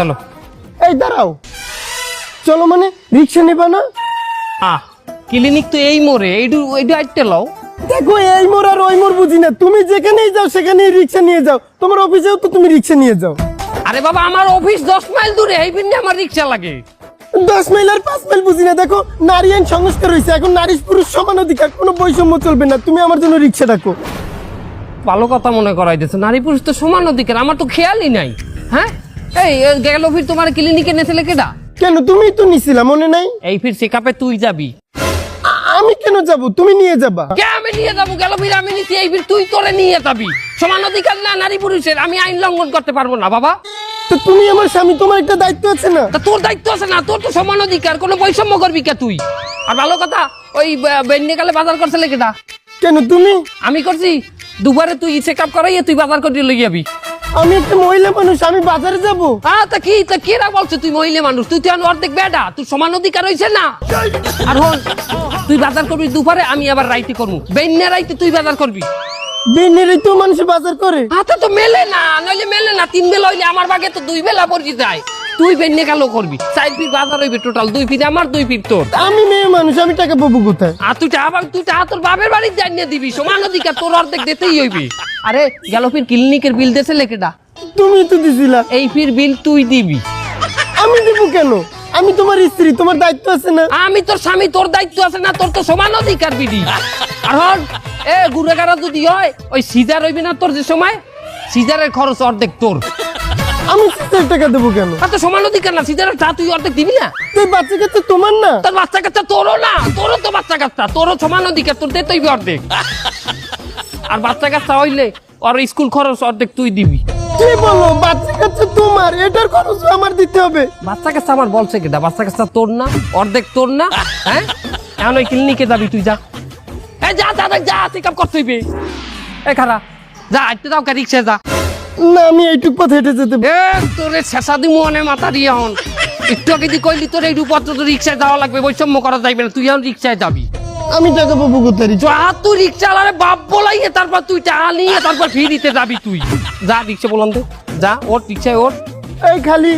চলো। এই দাঁড়াও। চলো মানে রিক্সা নেবা না? আহ ক্লিনিক তো এই মোড়ে। এইটু এইটু আইটে লও। দেখো এই মোর আর ওই মোর বুঝি না। তুমি যেখানেই যাও সেখানেই রিক্সা নিয়ে যাও। তোমার অফিসেও তো তুমি রিক্সা নিয়ে যাও। আরে বাবা আমার অফিস দশ মাইল দূরে। এই পিন্ডে আমার রিক্সা লাগে। দশ মাইল আর পাঁচ মাইল বুঝি না। দেখো নারী আইন সংস্কার হয়েছে এখন নারী পুরুষ সমান অধিকার। কোনো বৈষম্য চলবে না। তুমি আমার জন্য রিক্সা ডাকো। ভালো কথা মনে করাই দিয়েছে নারী পুরুষ তো সমান অধিকার। আমার তো খেয়ালই নাই। হ্যাঁ? এই গেল ফির তোমার ক্লিনিকে নেছিলে কেডা কেন? তুমি তো নিছিলা মনে নাই? এই ফির চেকআপে তুই যাবি। আমি কেন যাব? তুমি নিয়ে যাবা। কে আমি নিয়ে যাব? গেল ফির আমি নিচ্ছি এই ফির তুই তোরে নিয়ে যাবি। সমান অধিকার না নারী পুরুষের আমি আইন লঙ্ঘন করতে পারব না বাবা। তো তুমি আমার স্বামী তোমার একটা দায়িত্ব আছে না? তা তোর দায়িত্ব আছে না তোর তো সমান অধিকার কোনো বৈষম্য করবি কে তুই? আর ভালো কথা ওই বেন্ডিকালে বাজার করছিলে কেটা কেন তুমি? আমি করছি দুবারে তুই চেক আপ করাইয়ে তুই বাজার করে লই যাবি। আমি একটা মহিলা মানুষ আমি বাজারে যাব। হ্যাঁ তা কি তা কেরা বলছে তুই মহিলা মানুষ? তুই তো এখন অর্ধেক বেডা তুই সমান অধিকার হয়েছে না? আর হন তুই বাজার করবি দুপুরে আমি আবার রাইতে করব বেন্যা রাইতে তুই বাজার করবি? দিনেরই তো মানুষ বাজার করে। হাতে তো মেলে না নইলে মেলে না তিন বেলা হইলে আমার বাগে তো দুই বেলা পড়ি যায়। তুই বেন্যা কালো করবি চার বাজার হইবে টোটাল দুই আমার দুই তোর। আমি মেয়ে মানুষ আমি টাকা পাবো কোথায়? আর তুই টাকা পাবি, তুই টাকা তোর বাপের বাড়ি জানিয়ে দিবি সমান অধিকার তোর অর্ধেক দিতেই হইবি। আরে গেল ফির ক্লিনিকের বিল দেছে লেকেটা তুমি তো দিছিলা। এই ফির বিল তুই দিবি। আমি দিব কেন? আমি তোমার স্ত্রী তোমার দায়িত্ব আছে না? আমি তোর স্বামী তোর দায়িত্ব আছে না তোর তো সমান অধিকার আর হন এ গুড়েগাড়া যদি হয় ওই সিজার হইবি না তোর যে সময় সিজারের খরচ অর্ধেক তোর। আমি সিস্টার টাকা দেবো কেন? আর তো সমান অধিকার না সিজারের টা তুই অর্ধেক দিবি না? তুই বাচ্চা কাচ্চা তোমার না? তোর বাচ্চা কাচ্চা তোরও না তোরও তো বাচ্চা কাচ্চা তোরও সমান অধিকার তোর দে তুই অর্ধেক। আর বাচ্চা কাচ্চা হইলে ওর স্কুল খরচ অর্ধেক তুই দিবি। কি বলো বাচ্চা কাচ্চা তোমার? এটার খরচ আমার দিতে হবে। বাচ্চা কাচ্চা আমার বলছে কেটা বাচ্চা কাচ্চা তোর না অর্ধেক তোর না হ্যাঁ? এখন ওই ক্লিনিকে যাবি তুই যা। এই যা যা যা, চেক আপ করতে হইবে। এ খারা যা আইতে যাও কা রিক্সা যা। না আমি এইটুক পথ হেঁটে যেতে এ তোরে শেষা দি মনে মাথা দিয়ে হন একটু আগে দি কইলি তোর এই রূপত্র তো রিক্সায় যাওয়া লাগবে বৈষম্য করা যাইবে না তুই এখন রিক্সায় যাবি। আমি টাকা পাবো কোথায় যা তুই রিক্সা আলারে বাপ বলাইয়ে তারপর তুই টাকা নিয়ে তারপর ফিরিতে যাবি তুই। যা রিক্সা বলান তো যা ওর রিক্সায় ওর এই খালি।